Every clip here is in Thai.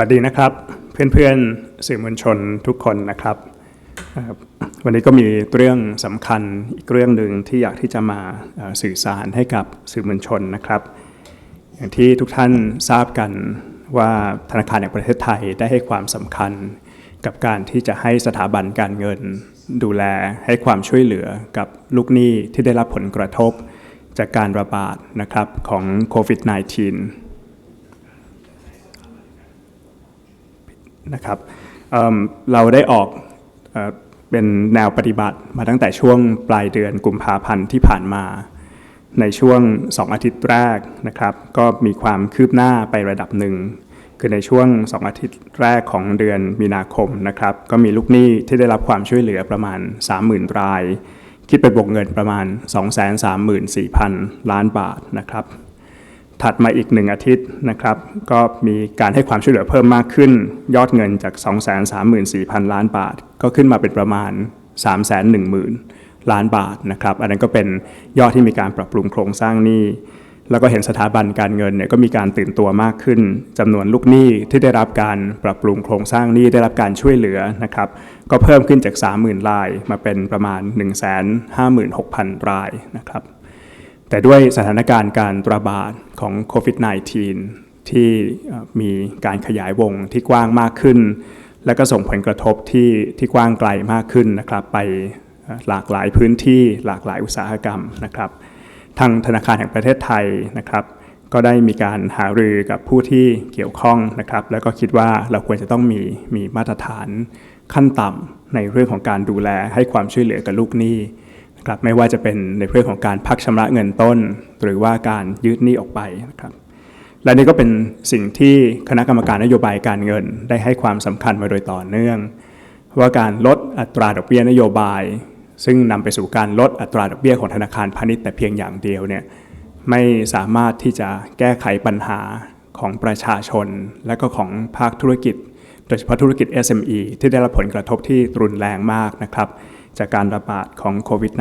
วัสดีนะครับเพื่อนๆสื่อมวลชนทุกคนนะครับ วันนี้ก็มีเรื่องสำคัญอีกเรื่องหนึ่งที่อยากที่จะมาสื่อสารให้กับสื่อมวลชนนะครับ อย่างที่ทุกท่านทราบกันว่าธนาคารแห่งประเทศไทยได้ให้ความสำคัญกับการที่จะให้สถาบันการเงิน ดูแลให้ความช่วยเหลือกับลูกหนี้ที่ได้รับผลกระทบจากการระบาดนะครับของโควิด -19 นะครับเเราได้ออกเอเป็นแนวปฏิบัติมาตั้งแต่ช่วงปลายเดือนกุมภาพันธ์ที่ผ่านมา ในช่วง 2 อาทิตย์แรกนะครับ ก็มีความคืบหน้าไประดับหนึ่ง คือในช่วง 2 อาทิตย์แรกของเดือนมีนาคมนะครับ ก็มีลูกหนี้ที่ได้รับความช่วยเหลือประมาณ 30,000 ราย คิดเป็นวงเงินประมาณ 234,000 ล้านบาทนะครับ ถัดมาอีกหนึ่งอาทิตย์นะครับก็มีการให้ความช่วยเหลือเพิ่มมากขึ้น ยอดเงินจาก 234,000 ล้านบาท ก็ขึ้นมาเป็นประมาณ 310,000 ล้านบาทนะครับอันนั้นก็เป็นยอดที่มีการปรับปรุงโครงสร้างหนี้แล้วก็เห็นสถาบันการเงินเนี่ยก็มีการตื่นตัวมากขึ้นจำนวนลูกหนี้ที่ได้รับการปรับปรุงโครงสร้างหนี้ได้รับการช่วยเหลือนะครับก็เพิ่มขึ้นจาก 30,000รายมาเป็นประมาณ 156,000 รายนะครับ แต่ด้วยสถานการณ์การระบาดของโควิด -19 ที่มีการขยายวงที่กว้างมากขึ้น และก็ส่งผลกระทบที่ที่กว้างไกลมากขึ้นนะครับ ไปหลากหลายพื้นที่หลากหลายอุตสาหกรรมนะครับ ทางธนาคารแห่งประเทศไทยนะครับ ก็ได้มีการหารือกับผู้ที่เกี่ยวข้องนะครับ แล้วก็คิดว่าเราควรจะต้องมีมีมาตรฐานขั้นต่ำในเรื่องของการดูแลให้ความช่วยเหลือกับลูกหนี้ ครับไม่ว่าจะเป็นในเรื่องของการพักชำระเงินต้น หรือว่าการยืดหนี้ออกไปนะครับและนี่ก็เป็นสิ่งที่คณะกรรมการนโยบายการเงินได้ให้ความสำคัญมาโดยต่อเนื่อง ว่าการลดอัตราดอกเบี้ยนโยบาย ซึ่งนำไปสู่การลดอัตราดอกเบี้ยของธนาคารพาณิชย์แต่เพียงอย่างเดียวเนี่ยไม่สามารถที่จะแก้ไขปัญหาของประชาชน และก็ของภาคธุรกิจ โดยเฉพาะธุรกิจ SME ที่ได้รับผลกระทบที่รุนแรงมากนะครับ จากการระบาดของโควิด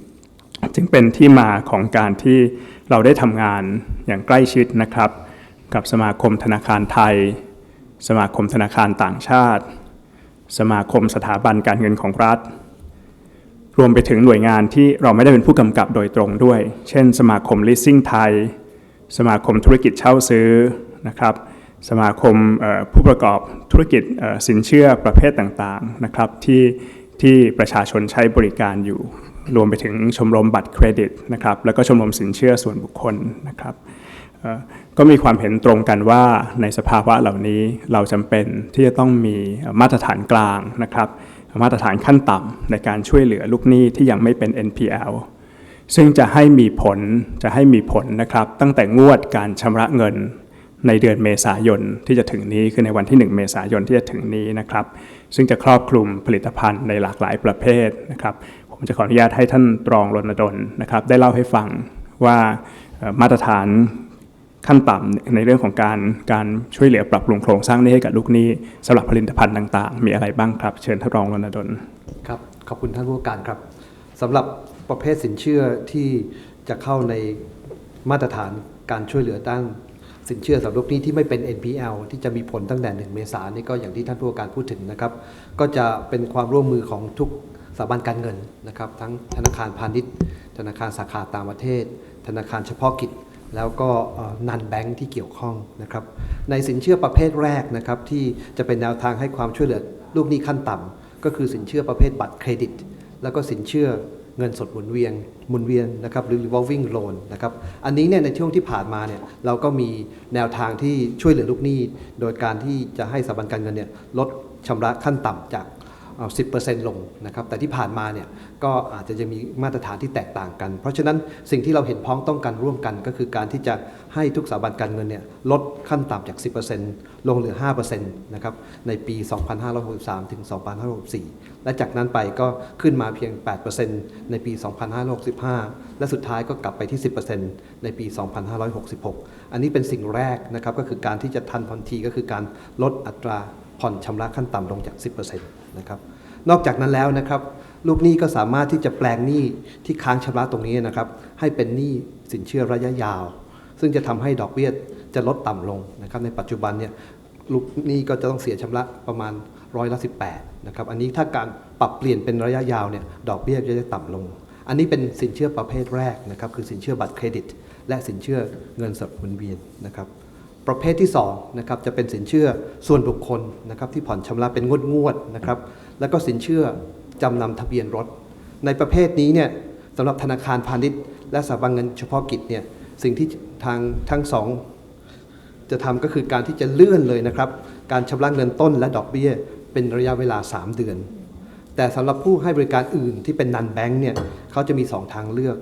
-19 จึงเป็นที่มาของการที่เราได้ทำงานอย่างใกล้ชิดนะครับ กับสมาคมธนาคารไทย สมาคมธนาคารต่างชาติ สมาคมสถาบันการเงินของรัฐ รวมไปถึงหน่วยงานที่เราไม่ได้เป็นผู้กำกับโดยตรงด้วย เช่น สมาคม leasing ไทย สมาคมธุรกิจเช่าซื้อนะครับสมาคมผู้ประกอบธุรกิจสินเชื่อประเภทต่างๆนะครับที่ ที่ประชาชนใช้บริการอยู่ รวมไปถึงชมรมบัตรเครดิตนะครับแล้วก็ชมรมสินเชื่อส่วนบุคคลนะครับก็มีความเห็นตรงกันว่าในสภาวะเหล่านี้เราจำเป็นที่จะต้องมีมาตรฐานกลางนะครับมาตรฐานขั้นต่ำในการช่วยเหลือลูกหนี้ที่ยังไม่เป็น NPL ซึ่งจะให้มีผลจะให้มีผลนะครับตั้งแต่งวดการชำระเงิน ในเดือนเมษายนที่จะถึงนี้คือในวันที่ 1 เมษายนที่จะถึงนี้นะครับ ซึ่งจะครอบคลุมผลิตภัณฑ์ในหลากหลายประเภทนะครับ ผมจะขออนุญาตให้ท่านรองรณดลนะครับ ได้เล่าให้ฟังว่ามาตรฐานขั้นต่ำในเรื่องของการการช่วยเหลือปรับปรุงโครงสร้างนี้ให้กับลูกหนี้สำหรับผลิตภัณฑ์ต่างๆ มีอะไรบ้างครับ เชิญท่านรองรณดลครับขอบคุณท่านผู้การครับสำหรับประเภทสินเชื่อที่จะเข้าในมาตรฐานการช่วยเหลือด้าน สินเชื่อสำหรับลูกหนี้ที่ไม่เป็น NPL ที่จะมีผลตั้งแต่ 1 เมษายนนี่ก็อย่างที่ท่านผู้ว่าการพูดถึงนะครับ ก็จะเป็นความร่วมมือของทุกสถาบันการเงินนะครับ ทั้งธนาคารพาณิชย์ ธนาคารสาขาต่างประเทศ ธนาคารเฉพาะกิจ แล้วก็นันแบงค์ที่เกี่ยวข้องนะครับ ในสินเชื่อประเภทแรกนะครับที่จะเป็นแนวทางให้ความช่วยเหลือลูกหนี้ขั้นต่ำก็คือสินเชื่อประเภทบัตรเครดิต แล้วก็สินเชื่อ เงินสดหมุนเวียนหมุนเวียนนะครับหรือ revolving loan นะครับอันนี้เนี่ยในช่วงที่ผ่านมาเนี่ยเราก็มีแนวทางที่ช่วยเหลือลูกหนี้ โดยการที่จะให้สถาบันการเงินเนี่ยลดชำระขั้นต่ำจาก เอา10%ลงนะครับแต่ที่ผ่านมาเนี่ยก็อาจจะยังมีมาตรฐานที่แตกต่างกัน เพราะฉะนั้นสิ่งที่เราเห็นพ้องต้องกันร่วมกัน ก็คือการที่จะให้ทุกสถาบันการเงินเนี่ยลดขั้นต่ำจาก 10%ลงเหลือ5%นะครับในปี 2563 ถึง 2564 และจากนั้นไปก็ขึ้นมาเพียง 8%ในปี 2565 และสุดท้ายก็กลับไปที่ 10%ในปี 2566 อันนี้เป็นสิ่งแรกนะครับก็คือการที่จะทันทันทีก็คือการลดอัตราผ่อนชำระขั้นต่ำลงจาก 10% นะครับ นอกจากนั้นแล้วนะครับ ลูกหนี้ก็สามารถที่จะแปลงหนี้ที่ค้างชำระตรงนี้นะครับ ให้เป็นหนี้สินเชื่อระยะยาว ซึ่งจะทำให้ดอกเบี้ยจะลดต่ำลงนะครับ ในปัจจุบันเนี่ยลูกหนี้ก็จะต้องเสียชำระประมาณร้อยละ18นะครับ อันนี้ถ้าการปรับเปลี่ยนเป็นระยะยาวเนี่ยดอกเบี้ยก็จะต่ำลง อันนี้เป็นสินเชื่อประเภทแรกนะครับ คือสินเชื่อบัตรเครดิต และสินเชื่อเงินสดหมุนเวียนนะครับ ประเภทที่2นะครับจะเป็นสินเชื่อส่วนบุคคลนะครับที่ผ่อนชำระเป็นงวดงวดๆนะครับแล้วก็สินเชื่อจำนำทะเบียนรถ ในประเภทนี้เนี่ยสำหรับธนาคารพาณิชย์ และสถาบันเงินเฉพาะกิจเนี่ยสิ่งที่ทางทั้งสองจะทำก็คือการที่จะเลื่อนเลยนะครับ การชำระเงินต้นและดอกเบี้ย เป็นระยะเวลา 3 เดือน แต่สำหรับผู้ให้บริการอื่นที่เป็นนันแบงค์เนี่ยเขาจะมี 2 ทางเลือก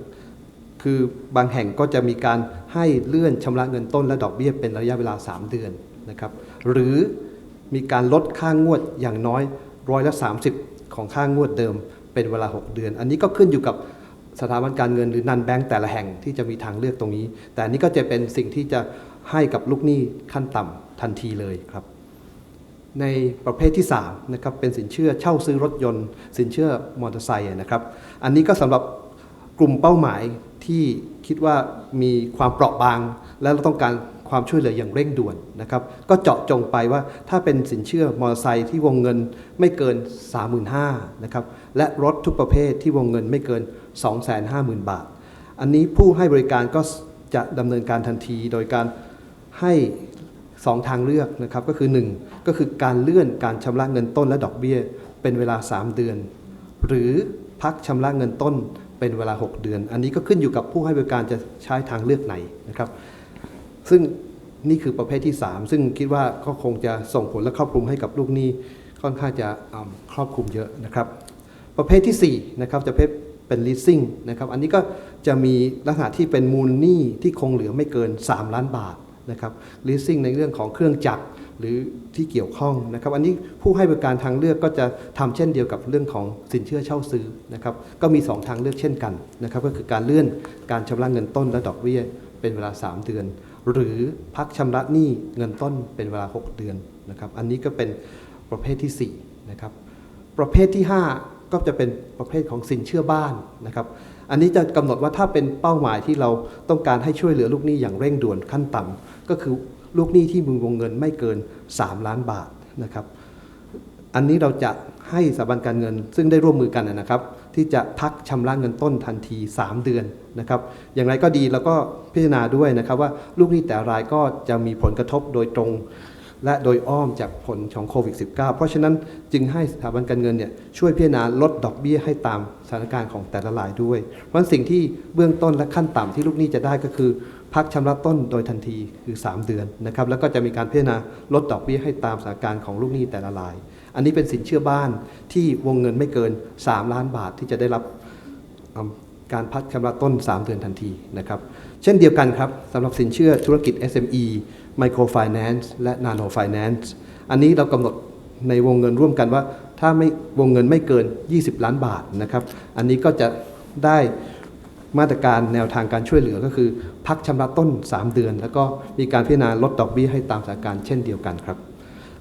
คือบางแห่งก็จะมีการให้เลื่อนชำระเงินต้นและดอกเบี้ยเป็นระยะเวลา 3 เดือนนะครับหรือมีการลดค่างวดอย่างน้อยร้อยละ30 ของค่างวดเดิมเป็นเวลา 6 เดือน อันนี้ก็ขึ้นอยู่กับสถาบันการเงินหรือนันแบงค์แต่ละแห่งที่จะมีทางเลือกตรงนี้ แต่อันนี้ก็จะเป็นสิ่งที่จะให้กับลูกหนี้ขั้นต่ำทันทีเลยครับ ในประเภทที่3นะครับเป็นสินเชื่อเช่าซื้อรถยนต์ สินเชื่อมอเตอร์ไซค์นะครับ อันนี้ก็สำหรับกลุ่มเป้าหมาย ที่คิดว่ามีความเปราะบาง และเราต้องการความช่วยเหลืออย่างเร่งด่วนนะครับ ก็เจาะจงไปว่าถ้าเป็นสินเชื่อมอเตอร์ไซค์ที่วงเงินไม่เกิน 35,000นะครับและรถทุกประเภทที่วงเงินไม่เกิน 250,000 บาท อันนี้ผู้ให้บริการก็จะดำเนินการทันทีโดยการให้สองทางเลือกนะครับก็คือ 1 ก็คือการเลื่อนการชำระเงินต้นและดอกเบี้ย เป็นเวลา 3 เดือน หรือพักชำระเงินต้น เป็นเวลา 6 เดือน อันนี้ก็ขึ้นอยู่กับผู้ให้บริการจะใช้ทางเลือกไหนนะครับ ซึ่งนี่คือประเภทที่ 3 ซึ่งคิดว่าก็คงจะส่งผลและครอบคลุมให้กับลูกหนี้ค่อนข้างจะครอบคลุมเยอะนะครับ ประเภทที่4นะครับจะเป็นเป็น leasing นะครับอันนี้ก็จะมีลักษณะที่เป็นมูลหนี้ที่คงเหลือไม่เกิน 3 ล้านบาทนะครับ leasing ในเรื่องของเครื่องจักร หรือที่เกี่ยวข้องนะครับ อันนี้ผู้ให้บริการทางเลือกก็จะทำเช่นเดียวกับเรื่องของสินเชื่อเช่าซื้อนะครับ ก็มี 2 ทางเลือกเช่นกันนะครับ ก็คือการเลื่อนการชำระเงินต้นและดอกเบี้ยเป็นเวลา 3 เดือน หรือพักชำระหนี้เงินต้นเป็นเวลา 6 เดือนนะครับ อันนี้ก็เป็นประเภทที่4นะครับ ประเภทที่ 5 ก็จะเป็นประเภทของสินเชื่อบ้านนะครับ อันนี้จะกำหนดว่าถ้าเป็นเป้าหมายที่เราต้องการให้ช่วยเหลือลูกหนี้อย่างเร่งด่วนขั้นต่ำก็คือลูกหนี้ที่มีวงเงินไม่เกิน 3 ล้านบาทนะครับ อันนี้เราจะให้สถาบันการเงินซึ่งได้ร่วมมือกันนะครับ ที่จะพักชำระเงินต้นทันที 3 เดือนนะครับ อย่างไรก็ดีเราก็พิจารณาด้วยนะครับว่าลูกหนี้แต่รายก็จะมีผลกระทบโดยตรง และโดยอ้อมจากผลของโควิด -19 เพราะฉะนั้นจึงให้สถาบันการเงินเนี่ยช่วยพิจารณาลดดอกเบี้ยให้ตามสถานการณ์ของแต่ละรายด้วย เพราะสิ่งที่เบื้องต้นและขั้นต่ำที่ลูกหนี้จะได้ก็คือพักชำระต้นโดยทันทีคือ 3 เดือนนะครับแล้วก็จะมีการพิจารณาลดดอกเบี้ยให้ตามสถานการณ์ของลูกหนี้แต่ละราย อันนี้เป็นสินเชื่อบ้านที่วงเงินไม่เกิน 3 ล้านบาทที่จะได้รับการพักชำระต้น 3 เดือนทันทีนะครับ เช่นเดียวกันครับสำหรับสินเชื่อธุรกิจ SME Microfinance และ Nano Finance อันนี้เรากำหนดในวงเงินร่วมกันว่า ถ้าไม่วงเงินไม่เกิน 20 ล้านบาทนะครับ อันนี้ก็จะได้มาตรการแนวทางการช่วยเหลือก็คือ พักชำระต้น 3 เดือน แล้วก็มีการพิจารณาลดดอกเบี้ยให้ตามสถานการณ์เช่นเดียวกันครับ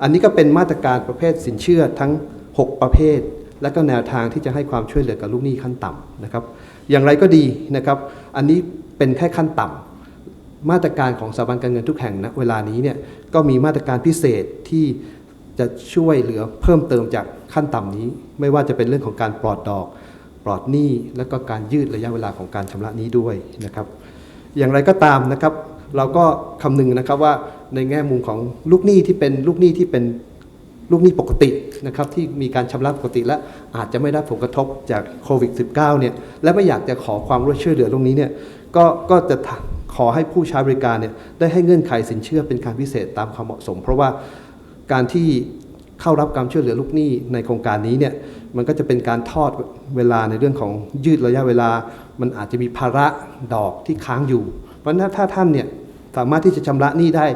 อันนี้ก็เป็นมาตรการประเภทสินเชื่อทั้ง 6 ประเภท และก็แนวทางที่จะให้ความช่วยเหลือกับลูกหนี้ขั้นต่ำนะครับ อย่างไรก็ดีนะครับ อันนี้เป็นแค่ขั้นต่ำ มาตรการของสถาบันการเงินทุกแห่งณเวลานี้เนี่ยก็มีมาตรการพิเศษที่จะช่วยเหลือเพิ่มเติมจากขั้นต่ำนี้ ไม่ว่าจะเป็นเรื่องของการปลอดดอก ปลอดหนี้และก็การยืดระยะเวลาของการชำระนี้ด้วยนะครับอย่างไรก็ตามนะครับ เราก็คำนึงนะครับว่าในแง่มุมของลูกหนี้ที่เป็นลูกหนี้ที่เป็นลูกหนี้ปกตินะครับที่มีการชำระปกติและอาจจะไม่ได้ผลกระทบจากโควิด -19 เนี่ยและไม่อยากจะขอความร่วมช่วยเหลือตรงนี้เนี่ยก็ก็จะ ขอให้ผู้ใช้บริการเนี่ยได้ให้เงื่อนไขสินเชื่อเป็นการพิเศษตามความเหมาะสม เพราะว่าการที่เข้ารับการช่วยเหลือลูกหนี้ในโครงการนี้เนี่ยมันก็จะเป็นการทอดเวลาในเรื่องของยืดระยะเวลา มันอาจจะมีภาระดอกที่ค้างอยู่ เพราะฉะนั้นถ้าท่านเนี่ยสามารถที่จะชำระหนี้ได้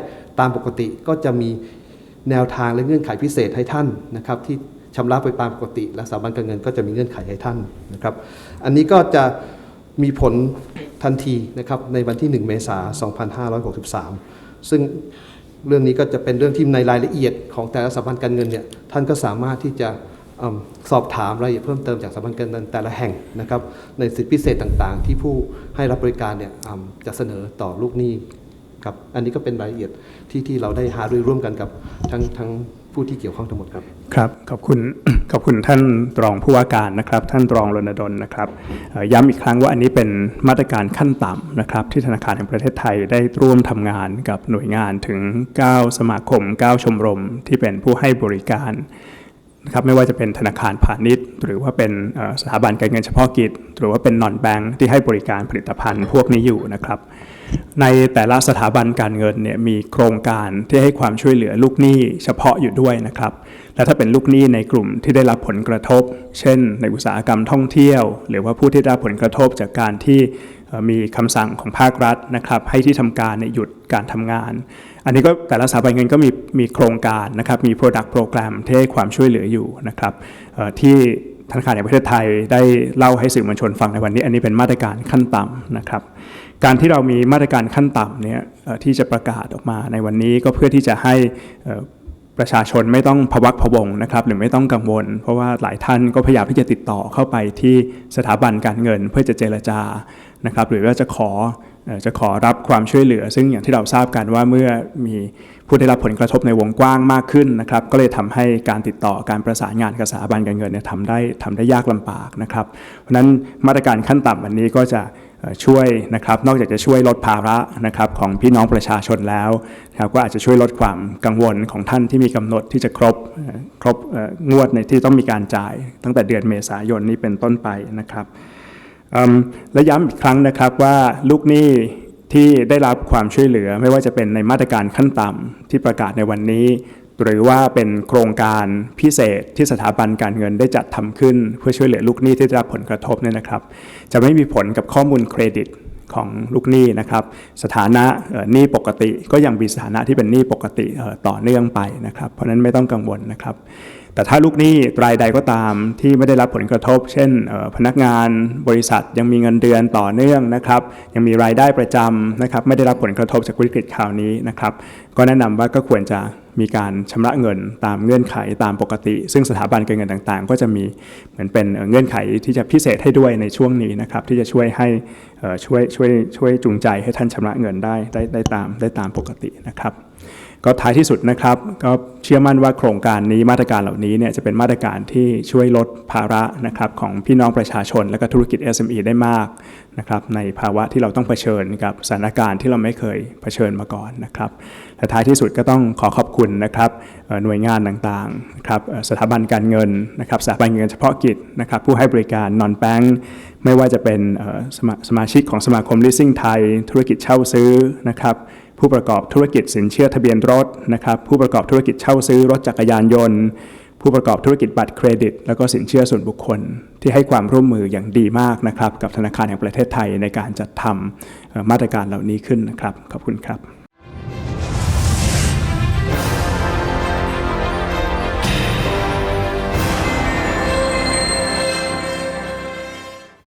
ตามปกติก็จะมีแนวทางและเงื่อนไขพิเศษให้ท่านนะครับที่ชำระไปตามปกติ และสถาบันการเงินก็จะมีเงื่อนไขให้ท่านนะครับ อันนี้ก็จะมีผล ทันทีนะครับในวันที่ 1 เมษายน 2563 ซึ่งเรื่องนี้ก็จะเป็นเรื่องที่ในรายละเอียดของแต่ละสถาบันการเงินเนี่ยท่านก็สามารถที่จะอสอบถามรายละเอียดเพิ่มเติมจากสถาบันการเงินแต่ละแห่งนะครับในสิทธิพิเศษต่างๆ ที่ผู้ให้รับบริการเนี่ยจะเสนอต่อลูกหนี้ครับอันนี้ก็เป็นรายละเอียดที่ที่เราได้หารือร่วมกันกับทั้งทั้ง ผู้ที่เกี่ยวข้องทั้งหมดครับครับขอบคุณขอบคุณท่านรองผู้ว่าการนะครับ ท่านรองรณดลนะครับย้ำอีกครั้งว่าอันนี้เป็นมาตรการขั้นต่ำนะครับ ที่ธนาคารแห่งประเทศไทยได้ร่วมทำงานกับหน่วยงานถึง 9 สมาคม 9 ชมรมที่เป็นผู้ให้บริการ นะครับไม่ว่าจะเป็นธนาคารพาณิชย์ หรือว่าเป็นสถาบันการเงินเฉพาะกิจ หรือว่าเป็นนอนแบงค์ที่ให้บริการผลิตภัณฑ์พวกนี้อยู่นะครับ ในแต่ละสถาบันการเงินเนี่ยมีโครงการที่ให้ความช่วยเหลือลูกหนี้เฉพาะอยู่ด้วยนะครับ และถ้าเป็นลูกหนี้ในกลุ่มที่ได้รับผลกระทบ เช่น ในอุตสาหกรรมท่องเที่ยว หรือว่าผู้ที่ได้รับผลกระทบจากการที่มีคำสั่งของภาครัฐนะครับ ให้ที่ทำการหยุดการทำงาน อันนี้ก็แต่ละสถาบันเงินก็มีมีโครงการนะครับมี Product Program ที่ให้ความช่วยเหลืออยู่นะครับเอ่ที่ธนาคารแห่งประเทศไทยได้เล่าให้สื่อมวลชนฟังในวันนี้ อันนี้เป็นมาตรการขั้นต่ำนะครับการที่เรามีมาตรการขั้นต่ำเนี่ยที่จะประกาศออกมาในวันนี้ก็เพื่อที่จะให้ประชาชนไม่ต้องพะวักพะวงนะครับหรือไม่ต้องกังวล เพราะว่าหลายท่านก็พยายามที่จะติดต่อเข้าไปที่สถาบันการเงินเพื่อจะเจรจานะครับหรือว่าจะขอ จะขอรับความช่วยเหลือ ซึ่งอย่างที่เราทราบกันว่าเมื่อมีผู้ได้รับผลกระทบในวงกว้างมากขึ้นนะครับก็เลยทำให้การติดต่อการประสานงานกับสถาบันการเงินเนี่ยทำได้ทำได้ยากลำบากนะครับ เพราะนั้นมาตรการขั้นต่ำวันนี้ก็จะช่วยนะครับนอกจากจะช่วยลดภาระนะครับของพี่น้องประชาชนแล้วนะครับก็อาจจะช่วยลดความกังวลของท่านที่มีกำหนดที่จะครบครบงวดในที่ต้องมีการจ่าย ตั้งแต่เดือนเมษายนนี้เป็นต้นไปนะครับ และย้ำอีกครั้งนะครับว่าลูกหนี้ที่ได้รับความช่วยเหลือไม่ว่าจะเป็นในมาตรการขั้นต่ำที่ประกาศในวันนี้ หรือว่าเป็นโครงการพิเศษที่สถาบันการเงินได้จัดทำขึ้น เพื่อช่วยเหลือลูกหนี้ที่ได้รับผลกระทบเนี่ยนะครับ จะไม่มีผลกับข้อมูลเครดิตของลูกหนี้นะครับ สถานะหนี้ปกติ ก็ยังมีสถานะที่เป็นหนี้ปกติต่อเนื่องไปนะครับ เพราะนั้นไม่ต้องกังวลนะครับ แต่ถ้าลูกหนี้รายใดก็ตามที่ไม่ได้รับผลกระทบ เช่นพนักงานบริษัทยังมีเงินเดือนต่อเนื่องนะครับยังมีรายได้ประจำนะครับไม่ได้รับผลกระทบจากวิกฤตข่าวนี้นะครับก็แนะนำว่าก็ควรจะมีการชำระเงินตามเงื่อนไขตามปกติ ซึ่งสถาบันการเงินต่างๆ ก็จะมีเหมือนเป็นเงื่อนไขที่จะพิเศษให้ด้วยในช่วงนี้นะครับที่จะช่วยให้ช่วยช่วยช่วยจูงใจให้ท่านชำระเงินได้ได้ได้ตามได้ตามปกตินะครับ ก็ท้ายที่สุดนะครับ ก็เชื่อมั่นว่าโครงการนี้มาตรการเหล่านี้เนี่ยจะเป็นมาตรการที่ช่วยลดภาระนะครับของพี่น้องประชาชนและก็ธุรกิจ SME ได้มากนะครับในภาวะที่เราต้องเผชิญกับสถานการณ์ที่เราไม่เคยเผชิญมาก่อนนะครับและท้ายที่สุดก็ต้องขอขอบคุณนะครับ หน่วยงานต่างๆนะครับสถาบันการเงินนะครับสถาบันเงินเฉพาะกิจนะครับผู้ให้บริการนอนแบงค์ไม่ว่าจะเป็นสมาสมาชิกของสมาคม leasing ไทย ธุรกิจเช่าซื้อนะครับผู้ประกอบธุรกิจสินเชื่อทะเบียนรถนะครับผู้ประกอบธุรกิจเช่าซื้อรถจักรยานยนต์ ผู้ประกอบธุรกิจบัตรเครดิต แล้วก็สินเชื่อส่วนบุคคล ที่ให้ความร่วมมืออย่างดีมากนะครับกับธนาคารแห่งประเทศไทยในการจัดทำมาตรการเหล่านี้ขึ้นนะครับขอบคุณครับ